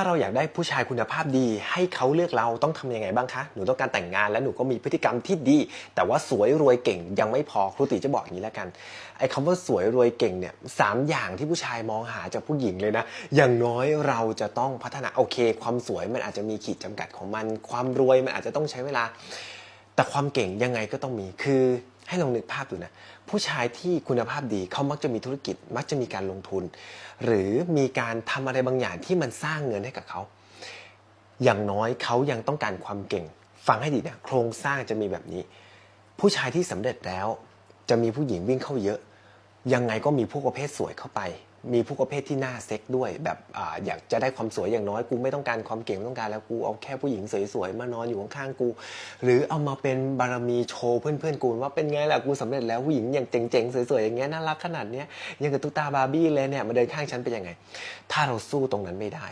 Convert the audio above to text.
าเราอยากได้ผู้ชายคุณภาพดี ให้เขาเลือกเราต้องทำยังไงบ้างคะ หนูต้องการแต่งงานและหนูก็มีพฤติกรรมที่ดี แต่ว่าสวยรวยเก่งยังไม่พอครูติจะบอกอย่างนี้แล้วกันไอ้คำว่าสวยรวยเก่งเนี่ยสามอย่างที่ผู้ชายมองหาจากผู้หญิงเลยนะ อย่างน้อยเราจะต้องพัฒนาโอเค ความสวยมันอาจจะมีขีดจำกัดของมัน ความรวยมันอาจจะต้องใช้เวลา แต่ความเก่งยังไงก็ต้องมีคือ ให้ลองนึกภาพดูนะ ผู้ชายที่คุณภาพดีเขามักจะมีธุรกิจ มักจะมีการลงทุน หรือมีการทำอะไรบางอย่างที่มันสร้างเงินให้กับเขา อย่างน้อยเขายังต้องการความเก่ง ฟังให้ดีนะโครงสร้างจะมีแบบนี้ ผู้ชายที่สำเร็จแล้ว จะมีผู้หญิงวิ่งเข้าเยอะ ยังไงก็มีผู้ประเภทสวยเข้าไป มีผู้ประเภทที่หน้าเซ็กด้วยแบบออยากจะได้ความสวยอย่างน้อยกูไม่ต้องการความเก่งไม่ต้องการแล้วกูเอาแค่ผู้หญิงสวยๆมานอนอยู่ข้างๆกู หรือเอามาเป็นบารมีโชว์เพื่อนๆกูว่าเป็นไงล่ะกูสำเร็จแล้วผู้หญิงอย่างเจ๋งๆสวยๆอย่างเงี้ยน่ารักขนาดเนี้ยยังกับตุ๊กตาบาร์บี้เลยเนี่ยมาเดินข้างฉันเป็นยังไง ถ้าเราสู้ตรงนั้นไม่ได้